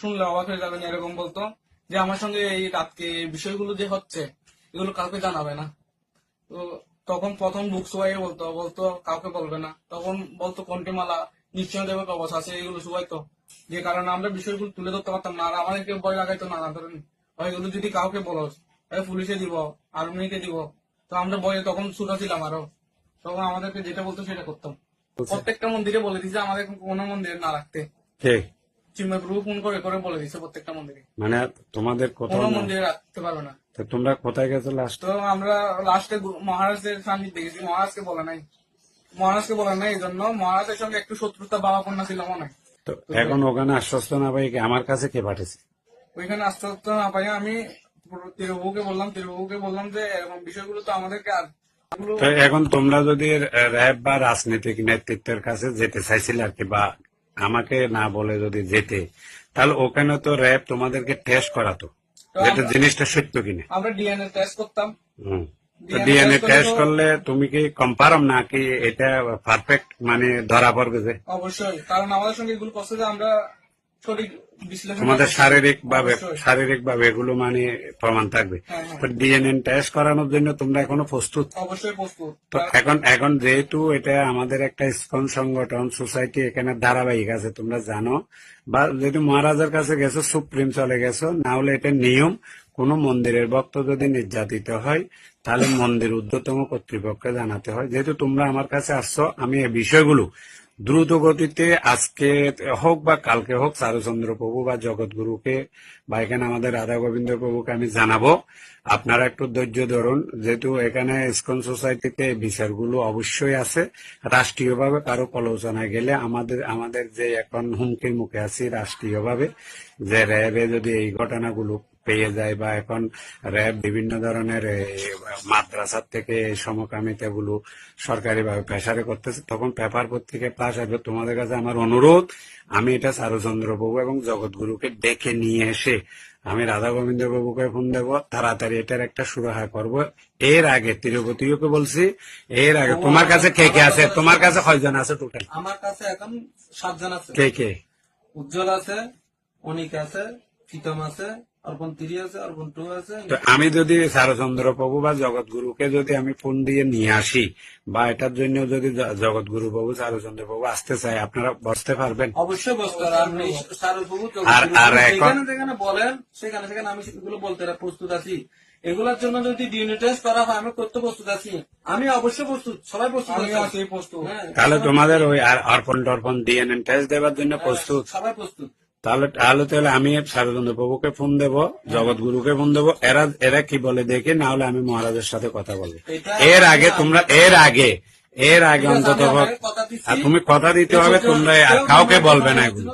শুনলে অবাক হয়ে যাবেন এরকম বলতো। যে আমার সঙ্গে এই রাতকে বিষয়গুলো যে হচ্ছে এগুলো কাউকে জানাবে না। তো তখন প্রথম বুক সবাই বলতো বলতো কাউকে বলবে না। তখন বলতো কণ্ঠমালা নিশ্চয় দেবে কবচ আছে এগুলো সবাই তো যে কারণে আমরা বিষয়গুলো তুলে ধরতে পারতাম না। আর আমাদেরকে ভয় লাগাইতো না ধরেন এগুলো যদি কাউকে বলো পুলিশে দিব আর্মিকে দিব। তো আমরা ভয়ে তখন ছোট ছিলাম আরও। তখন আমাদেরকে যেটা বলতো সেটা করতাম। প্রত্যেকটা মন্দিরে বলে দিছে আমাদের কোনো মন্দিরে না রাখতে। কে ফোন করে করে বলে দিছে প্রত্যেকটা মন্দিরে। মানে তোমাদের কোথাও কোনো মন্দিরে রাখতে পারবে না। তো তোমরা কোথায় গেছো লাস্ট তো আমরা লাস্টে মহারাজের সান্নিধ্যে গেছি। মহারাজকে বলে নাই। মহারাজকে বলে নাই এই জন্য মহারাজের সঙ্গে একটু শত্রুতা ছিল মনে হয়। তো এখন ওখানে আশ্বস্ত না পাই আমার কাছে কে পাঠিয়েছে? ওইখানে আস্তে না পাই আমি তিরুবাবুকে বললাম তিরুবাবুকে বললাম যে এরকম বিষয়গুলো তো আমাদেরকে আর তো এখন তোমরা যদি র্যাব বা রাজনৈতিক নেতৃত্বের কাছে যেতে চাইছিলে আর কি বা আমাকে না বলে যদি যেতে তাহলে ওখানে তো র্যাব তোমাদেরকে টেস্ট করাতো যেটা জিনিসটা সত্য কিনা। আমরা ডিএনএ টেস্ট করতাম। ডিএনএ টেস্ট করলে তুমি কি কম্পারম নাকি এটা পারফেক্ট মানে ধরা পড়বে যে? অবশ্যই কারণ আমাদের সঙ্গে এগুলো আমরা তোমাদের শারীরিক ভাবে শারীরিক ভাবে এগুলো মানে প্রমাণ থাকবে। ডিএনএন হ্যাঁ। তো ডিএনএ টেস্ট করানোর জন্য তোমরা এখনও প্রস্তুত। অবশ্যই প্রস্তুত। তো এখন এখন যেহেতু এটা আমাদের একটা স্কন সংগঠন সোসাইটি এখানে ধারাবাহিক আছে তোমরা জানো। বা যেহেতু মহারাজের কাছে গেছো সুপ্রিম চলে গেছো না হলে এটা নিয়ম। কোন মন্দিরের ভক্ত যদি নির্যাতিত হয়, তাহলে মন্দির ঊর্ধ্বতম কর্তৃপক্ষকে জানাতে হয়। যেহেতু তোমরা আমার কাছে আসছো, আমি এই বিষয়গুলো দ্রুত গতিতে আজকে হোক বা কালকে হোক চারুচন্দ্র প্রভু বা জগৎগুরুকে বা এখানে আমাদের রাধা গোবিন্দ প্রভুকে আমি জানাব। আপনারা একটু ধৈর্য ধরুন, যেহেতু এখানে ইসকন সোসাইটিতে বিচারগুলো অবশ্যই আছে। রাষ্ট্রীয়ভাবে কারও কলোচনায় গেলে আমাদের আমাদের যে এখন হুমকির মুখে আছি, রাষ্ট্রীয়ভাবে যে র্যাবে যদি এই ঘটনাগুলো পেয়ে যায় বা এখন র্যাব বিভিন্ন ধরনের মাদ্রাসার থেকে এই সমকামিতাগুলো সরকারিভাবে প্রেসারে করতেছে। তখন পেপার পত্রিকায় প্লাস আসবে তোমাদের কাছে আমার অনুরোধ আমি এটা চারুচন্দ্র বাবু এবং জগৎগুরুকে ডেকে নিয়ে এসে আমি রাধা গোবিন্দ বাবুকে ফোন দেব তাড়াতাড়ি এটার একটা সুরাহা করব। এর আগে তিরুপতিকে বলছি এর আগে তোমার কাছে কে কে আছে? তোমার কাছে কয়জন আছে টোটাল আমার কাছে এখন সাতজন আছে। কে কে? উজ্জ্বল আছে অনিক আছে প্রীতম আছে আমি যদি চারচন্দ্র প্রভু বা জগৎগুরুকে যদি আমি ফোন দিয়ে নিয়ে আসি বা এটার জন্য যদি জগৎগুরু প্রভু চারচন্দ্র প্রভু আসতে চাই আপনারা বসতে পারবেন। অবশ্যই বসতে আপনি আর- আর এখন- যেখানে বলেন সেখানে সেখানে আমি সেগুলো বলতে প্রস্তুত আছি। এগুলোর জন্য যদি ডিএনএ টেস্ট করা হয় আমি করতে প্রস্তুত আছি। আমি অবশ্যই প্রস্তুত সবাই প্রস্তুত আমি আছি। প্রস্তুত। হ্যাঁ, তাহলে তোমাদের ওই আর অর্পণ টর্পণ ডিএনএ টেস্ট দেওয়ার জন্য প্রস্তুত। সবাই প্রস্তুত। তাহলে তাহলে তাহলে আমি সারদন্দ প্রভুকে ফোন দেব জগৎগুরুকে ফোন দেব। এরা এরা কি বলে দেখি না হলে আমি মহারাজের সাথে কথা বলব। এর আগে তোমরা এর আগে এর আগে অন্তত তুমি কথা দিতে হবে তোমরা কাউকে বলবে না এগুলো।